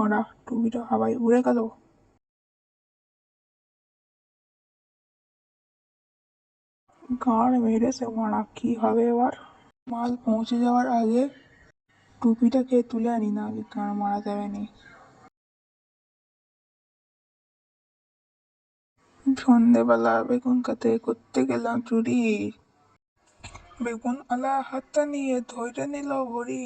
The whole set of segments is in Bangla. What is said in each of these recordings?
পড়া টুপিটা হাওয়ায় উড়ে গেল গাড় মেরেছে মারা কি হবে এবার মাল পৌঁছে যাওয়ার আগে টুপিটাকে তুলে আনি না আগে গাড় মারা যাবে নি সন্ধেবেলা বেগুন কাতে করতে গেলাম চুরি বেগুন আলা হাতটা নিয়ে ধৈর্য নিল ভরি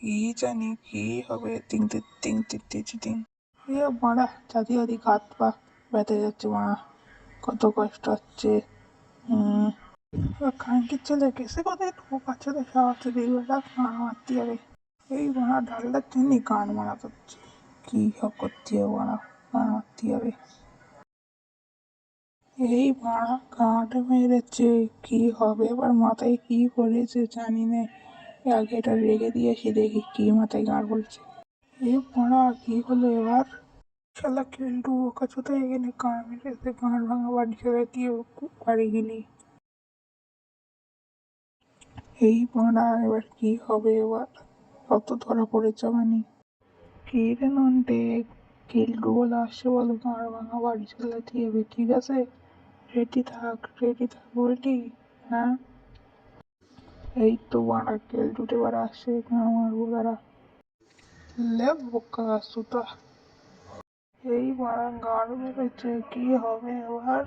কি জানি কি হবে? তিন তিং তিং তিন তিং তিং তিং এ মারা জাতি জাতি হাত পা। ব্যথা যাচ্ছে মারা কত কষ্ট হচ্ছে। খানকির ছেলে কেসে কোথায়? গান মারতে হবে এই মারা ডালটার জন্য গান মারা হচ্ছে কি সব করতে হবে মারা? গান মারতে হবে এই মারা গাঁট মেরেছে। কি হবে? এবার মাথায় কি পড়েছে জানি না। আগে এটা রেখে দিয়েছি দেখি কি মাথায় গাঁট বলছে এ মারা কি হলো এবার? শালা কেল্টু ওকা চোতা এখানে গাঁট মেরেছে গাঁট ভাঙা বাড়ি চলে দিয়ে বাড়ি গেলি। এই মারা এবার কি হবে এবার? কত ধরা পড়েছে মানে কি রে নন্টে কেল্টু বলে আসছে বলো গাঁট ভাঙা বাড়ি চলে দিয়ে ঠিক আছে? রেডি থাক রেডি থাক বললি হ্যাঁ? এই তো বাড়া কেলটুটে বাড়া আসছে আমার দাঁড়া। লে বোকা সুতা। এই বাড়া গাড় মেরেছে, কি হবে এবার?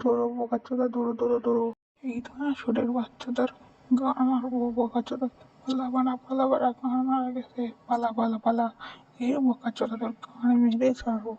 ধরো বোকা চোদা দৌড়ো দৌড়ো দৌড়ো এই তো না ছোটের বাচ্চাদের গাড় মারবো, বোকা চোদা। পালা বাড়া পালা বাড়া গাড় মারা গেছে। পালা পালা পালা। এই বোকা চোদাদের গাড় মেরে ছাড়বো।